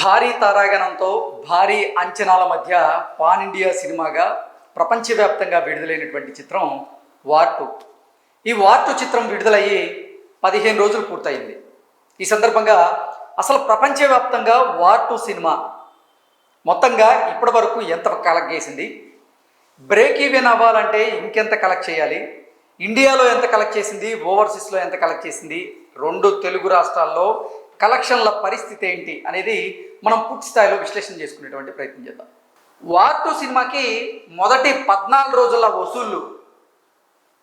భారీ తారాగణంతో భారీ అంచనాల మధ్య పాన్ ఇండియా సినిమాగా ప్రపంచవ్యాప్తంగా విడుదలైనటువంటి చిత్రం వార్ టూ. ఈ వార్ టూ చిత్రం విడుదలయ్యి పదిహేను రోజులు పూర్తయింది. ఈ సందర్భంగా అసలు ప్రపంచవ్యాప్తంగా వార్ టూ సినిమా మొత్తంగా ఇప్పటి వరకు ఎంత కలెక్ట్ చేసింది? బ్రేక్ ఈవెన్ అవ్వాలంటే ఇంకెంత కలెక్ట్ చేయాలి? ఇండియాలో ఎంత కలెక్ట్ చేసింది? ఓవర్సీస్లో ఎంత కలెక్ట్ చేసింది? రెండు తెలుగు రాష్ట్రాల్లో కలెక్షన్ల పరిస్థితి ఏంటి అనేది మనం పూర్తి స్థాయిలో విశ్లేషణ చేసుకునేటువంటి ప్రయత్నం చేద్దాం. వార్ టూ సినిమాకి మొదటి పద్నాలుగు రోజుల వసూళ్ళు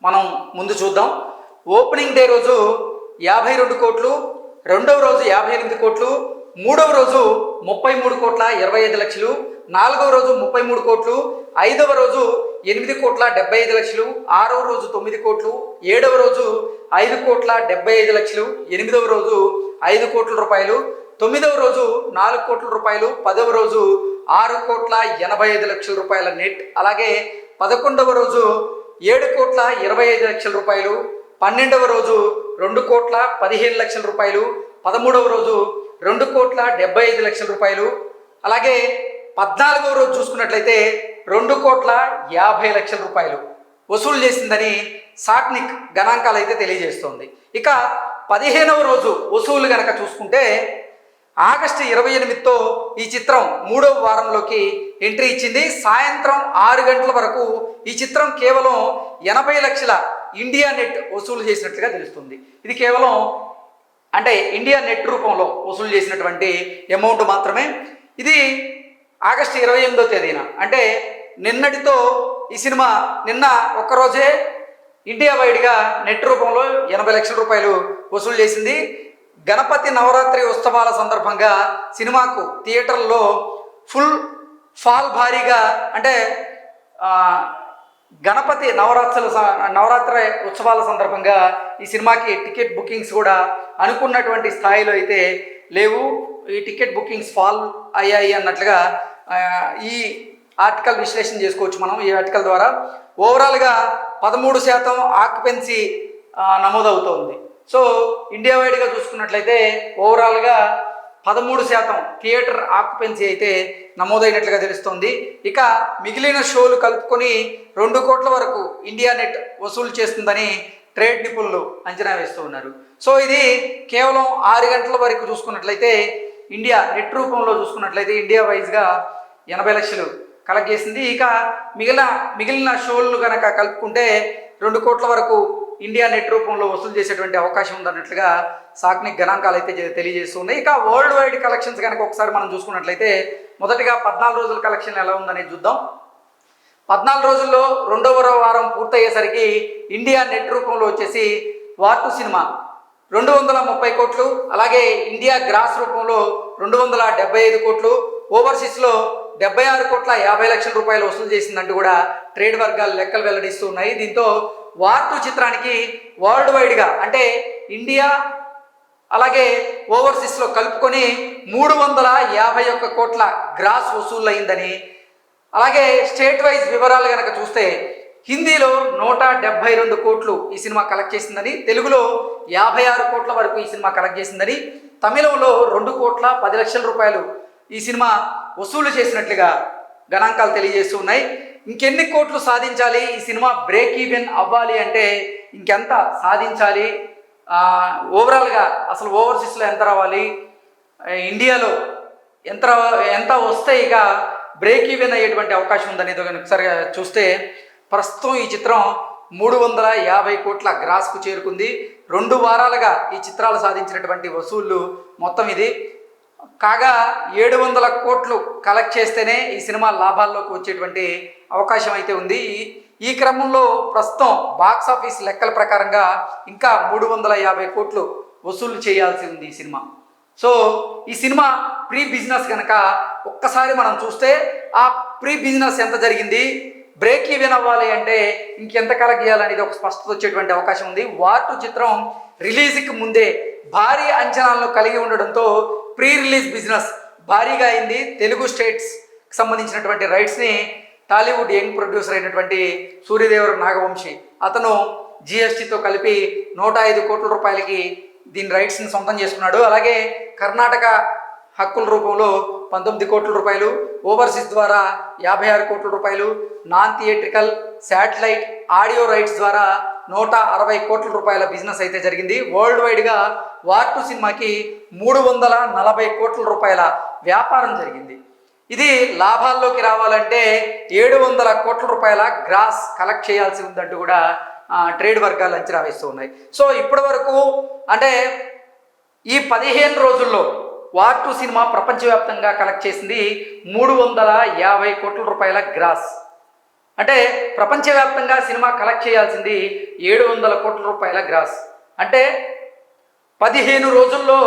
మనం ముందు చూద్దాం. ఓపెనింగ్ డే రోజు యాభై రెండు కోట్లు రెండవ రోజు యాభై ఎనిమిది కోట్లు మూడవ రోజు ముప్పై మూడు కోట్ల ఇరవై ఐదు లక్షలు నాలుగవ రోజు ముప్పై మూడు కోట్లు ఐదవ రోజు ఎనిమిది కోట్ల డెబ్బై ఐదు లక్షలు ఆరవ రోజు తొమ్మిది కోట్లు ఏడవ రోజు ఐదు కోట్ల డెబ్బై ఐదు లక్షలు ఎనిమిదవ రోజు ఐదు కోట్ల రూపాయలు తొమ్మిదవ రోజు నాలుగు కోట్ల రూపాయలు పదవ రోజు ఆరు కోట్ల ఎనభై ఐదు లక్షల రూపాయల నెట్ అలాగే పదకొండవ రోజు ఏడు కోట్ల ఇరవై ఐదు లక్షల రూపాయలు పన్నెండవ రోజు రెండు కోట్ల పదిహేను లక్షల రూపాయలు పదమూడవ రోజు రెండు కోట్ల డెబ్బై ఐదు లక్షల రూపాయలు అలాగే పద్నాలుగవ రోజు చూసుకున్నట్లయితే రెండు కోట్ల యాభై లక్షల రూపాయలు వసూలు చేసిందని సాట్నిక్ గణాంకాలు అయితే తెలియజేస్తోంది. ఇక పదిహేనవ రోజు వసూలు గనక చూసుకుంటే ఆగస్టు ఇరవై ఎనిమిదితో ఈ చిత్రం మూడవ వారంలోకి ఎంట్రీ ఇచ్చింది. సాయంత్రం ఆరు గంటల వరకు ఈ చిత్రం కేవలం ఎనభై లక్షల ఇండియా నెట్ వసూలు చేసినట్లుగా తెలుస్తుంది. ఇది కేవలం అంటే ఇండియా నెట్ రూపంలో వసూలు చేసినటువంటి అమౌంట్ మాత్రమే. ఇది ఆగస్టు ఇరవై ఎనిమిదో తేదీన. అంటే నిన్నటితో ఈ సినిమా నిన్న ఒక్కరోజే ఇండియా వైడ్గా నెట్ రూపంలో ఎనభై లక్షల రూపాయలు వసూలు చేసింది. గణపతి నవరాత్రి ఉత్సవాల సందర్భంగా సినిమాకు థియేటర్లో ఫుల్ ఫాల్ భారీగా అంటే గణపతి నవరాత్రుల నవరాత్రి ఉత్సవాల సందర్భంగా ఈ సినిమాకి టికెట్ బుకింగ్స్ కూడా అనుకున్నటువంటి స్థాయిలో అయితే లేవు. ఈ టికెట్ బుకింగ్స్ ఫాల్ అయ్యాయి అన్నట్లుగా ఈ ఆర్టికల్ విశ్లేషణ చేసుకోవచ్చు మనం. ఈ ఆర్టికల్ ద్వారా ఓవరాల్గా పదమూడు శాతం ఆక్యుపెన్సీ నమోదవుతోంది. సో ఇండియా వైడ్గా చూసుకున్నట్లయితే ఓవరాల్గా పదమూడు శాతం థియేటర్ ఆక్యుపెన్సీ అయితే నమోదైనట్లుగా తెలుస్తోంది. ఇక మిగిలిన షోలు కలుపుకొని రెండు కోట్ల వరకు ఇండియా నెట్ వసూలు చేస్తుందని ట్రేడ్ నిపుణులు అంచనా వేస్తూ ఉన్నారు. సో ఇది కేవలం ఆరు గంటల వరకు చూసుకున్నట్లయితే ఇండియా నెట్ రూపంలో చూసుకున్నట్లయితే ఇండియా వైజ్గా ఎనభై లక్షలు కలెక్ట్ చేసింది. ఇక మిగిలిన మిగిలిన షోలు కనుక కలుపుకుంటే రెండు కోట్ల వరకు ఇండియా నెట్ రూపంలో వసూలు చేసేటువంటి అవకాశం ఉందన్నట్లుగా సాక్నిక్ గణాంకాలు అయితే తెలియజేస్తున్నాయి. ఇక వరల్డ్ వైడ్ కలెక్షన్స్ కనుక ఒకసారి మనం చూసుకున్నట్లయితే మొదటిగా పద్నాలుగు రోజుల కలెక్షన్ ఎలా ఉందనేది చూద్దాం. పద్నాలుగు రోజుల్లో రెండవ వారం పూర్తయ్యేసరికి ఇండియా నెట్ రూపంలో వచ్చేసి వార్టు సినిమా రెండు వందల ముప్పై కోట్లు అలాగే ఇండియా గ్రాస్ రూపంలో రెండు వందల డెబ్బై ఐదు కోట్లు ఓవర్సీస్లో డెబ్బై ఆరు కోట్ల యాభై లక్షల రూపాయలు వసూలు చేసిందంటూ కూడా ట్రేడ్ వర్గాలు లెక్కలు వెల్లడిస్తున్నాయి దీంతో వార్ టూ చిత్రానికి వరల్డ్ వైడ్గా అంటే ఇండియా అలాగే ఓవర్సీస్లో కలుపుకొని మూడు వందల యాభై ఒక్క కోట్ల గ్రాస్ వసూలు అయిందని అలాగే స్టేట్ వైజ్ వివరాలు కనుక చూస్తే హిందీలో నూట డెబ్బై రెండు కోట్లు ఈ సినిమా కలెక్ట్ చేసిందని తెలుగులో యాభై ఆరు కోట్ల వరకు ఈ సినిమా కలెక్ట్ చేసిందని తమిళంలో రెండు కోట్ల పది లక్షల రూపాయలు ఈ సినిమా వసూలు చేసినట్లుగా గణాంకాలు తెలియజేస్తున్నాయి ఇంకెన్ని కోట్లు సాధించాలి? ఈ సినిమా బ్రేక్ ఈవెన్ అవ్వాలి అంటే ఇంకెంత సాధించాలి? ఓవరాల్గా అసలు ఓవర్సీస్లో ఎంత రావాలి? ఇండియాలో ఎంత రా- ఎంత వస్తే ఇక బ్రేక్ ఈవెన్ అయ్యేటువంటి అవకాశం ఉందనేది కనుక ఒకసారి చూస్తే ప్రస్తుతం ఈ చిత్రం మూడు వందల యాభై కోట్ల గ్రాస్కు చేరుకుంది. రెండు వారాలుగా ఈ చిత్రాలు సాధించినటువంటి వసూళ్ళు మొత్తం ఇది. కాగా ఏడు వందల కోట్లు కలెక్ట్ చేస్తేనే ఈ సినిమా లాభాల్లోకి వచ్చేటువంటి అవకాశం అయితే ఉంది. ఈ- క్రమంలో ప్రస్తుతం బాక్స్ ఆఫీస్ లెక్కల ప్రకారంగా ఇంకా మూడు వందల యాభై కోట్లు వసూలు చేయాల్సి ఉంది ఈ సినిమా. సో ఈ సినిమా ప్రీ బిజినెస్ కనుక ఒక్కసారి మనం చూస్తే ఆ ప్రీ బిజినెస్ ఎంత జరిగింది? బ్రేక్ ఈవెన్ అవ్వాలి అంటే ఇంకెంత కలెక్ట్ చేయాలనేది ఒక స్పష్టత వచ్చేటువంటి అవకాశం ఉంది. వార్టు చిత్రం రిలీజ్కి ముందే భారీ అంచనాలను కలిగి ఉండడంతో ప్రీ రిలీజ్ బిజినెస్ భారీగా అయింది. తెలుగు స్టేట్స్ సంబంధించినటువంటి రైట్స్ని టాలీవుడ్ యంగ్ ప్రొడ్యూసర్ అయినటువంటి సూర్యదేవర నాగవంశి అతను జిఎస్టీతో కలిపి నూట ఐదు కోట్ల రూపాయలకి దీని రైట్స్ని సొంతం చేసుకున్నాడు. అలాగే కర్ణాటక హక్కుల రూపంలో పంతొమ్మిది కోట్ల రూపాయలు ఓవర్సీస్ ద్వారా యాభై ఆరు కోట్ల రూపాయలు non theatrical satellite audio rights ద్వారా నూట అరవై కోట్ల రూపాయల బిజినెస్ అయితే జరిగింది. వరల్డ్ వైడ్గా వార్ టూ సినిమాకి మూడు వందల నలభై కోట్ల రూపాయల వ్యాపారం జరిగింది. ఇది లాభాల్లోకి రావాలంటే ఏడు వందల కోట్ల రూపాయల గ్రాస్ కలెక్ట్ చేయాల్సి ఉందంటూ కూడా ట్రేడ్ వర్గాలు అంచనా వేస్తూ ఉన్నాయి. సో ఇప్పటి వరకు అంటే ఈ పదిహేను రోజుల్లో వార్ టూ సినిమా ప్రపంచవ్యాప్తంగా కలెక్ట్ చేసింది మూడు వందల యాభై కోట్ల రూపాయల గ్రాస్. అంటే ప్రపంచవ్యాప్తంగా సినిమా కలెక్ట్ చేయాల్సింది ఏడు వందల కోట్ల రూపాయల గ్రాస్. అంటే పదిహేను రోజుల్లో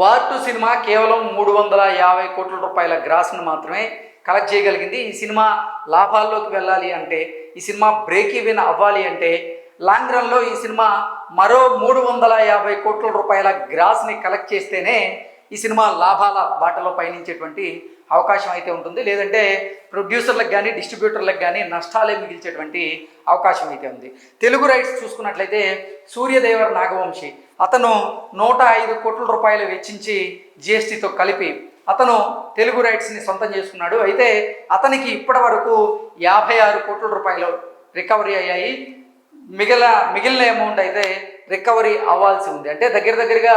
వార్ టూ సినిమా కేవలం మూడు వందల యాభై కోట్ల రూపాయల గ్రాస్ను మాత్రమే కలెక్ట్ చేయగలిగింది. ఈ సినిమా లాభాల్లోకి వెళ్ళాలి అంటే ఈ సినిమా బ్రేక్ ఈవెన్ అవ్వాలి అంటే లాంగ్ రన్లో ఈ సినిమా మరో మూడు వందల యాభై కోట్ల రూపాయల గ్రాస్ని కలెక్ట్ చేస్తేనే ఈ సినిమా లాభాల బాటలో పయనించేటువంటి అవకాశం అయితే ఉంటుంది. లేదంటే ప్రొడ్యూసర్లకు కానీ డిస్ట్రిబ్యూటర్లకు కానీ నష్టాలే మిగిల్చేటువంటి అవకాశం అయితే ఉంది. తెలుగు రైట్స్ చూసుకున్నట్లయితే సూర్యదేవర నాగవంశి అతను నూట ఐదు కోట్ల రూపాయలు వెచ్చించి జిఎస్టీతో కలిపి అతను తెలుగు రైట్స్ని సొంతం చేసుకున్నాడు. అయితే అతనికి ఇప్పటి వరకు యాభై ఆరు కోట్ల రూపాయలు రికవరీ అయ్యాయి. మిగిలిన మిగిలిన అమౌంట్ అయితే రికవరీ అవ్వాల్సి ఉంది. అంటే దగ్గర దగ్గరగా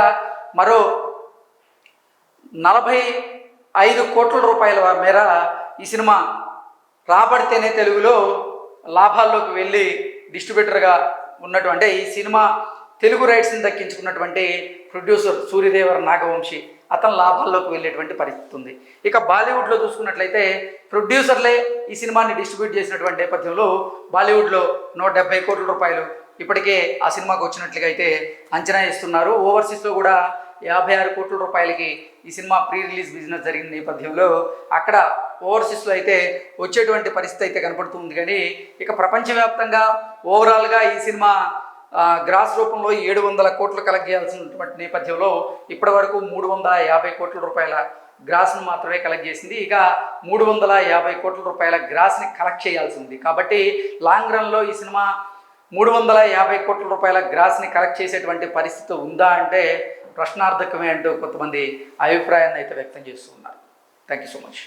మరో నలభై ఐదు కోట్ల రూపాయల మేర ఈ సినిమా రాబడితేనే తెలుగులో లాభాల్లోకి వెళ్ళి డిస్ట్రిబ్యూటర్గా ఉన్నటువంటి ఈ సినిమా తెలుగు రైట్స్ని దక్కించుకున్నటువంటి ప్రొడ్యూసర్ సూర్యదేవర నాగవంశి అతను లాభాల్లోకి వెళ్ళేటువంటి పరిస్థితి ఉంది. ఇక బాలీవుడ్లో చూసుకున్నట్లయితే ప్రొడ్యూసర్లే ఈ సినిమాని డిస్ట్రిబ్యూట్ చేసినటువంటి నేపథ్యంలో బాలీవుడ్లో నూట డెబ్బై కోట్ల రూపాయలు ఇప్పటికే ఆ సినిమాకు వచ్చినట్లుగా అయితే అంచనా ఇస్తున్నారు ఓవర్సీస్లో కూడా యాభై ఆరు కోట్ల రూపాయలకి ఈ సినిమా ప్రీ రిలీజ్ బిజినెస్ జరిగిన నేపథ్యంలో అక్కడ ఓవర్సీస్లో అయితే వచ్చేటువంటి పరిస్థితి అయితే కనపడుతుంది. కానీ ఇక ప్రపంచవ్యాప్తంగా ఓవరాల్గా ఈ సినిమా గ్రాస్ రూపంలో ఏడు వందల కోట్లు కలెక్ట్ చేయాల్సినటువంటి నేపథ్యంలో ఇప్పటి వరకు మూడు వందల యాభై కోట్ల రూపాయల గ్రాస్ను మాత్రమే కలెక్ట్ చేసింది ఇక మూడు వందల యాభై కోట్ల రూపాయల గ్రాస్ని కలెక్ట్ చేయాల్సి ఉంది కాబట్టి లాంగ్ రన్లో ఈ సినిమా మూడు వందల యాభై కోట్ల రూపాయల గ్రాస్ని కలెక్ట్ చేసేటువంటి పరిస్థితి ఉందా అంటే ప్రశ్నార్థకమే అంటూ కొంతమంది అభిప్రాయాన్ని అయితే వ్యక్తం చేస్తూ ఉన్నారు. Thank you so much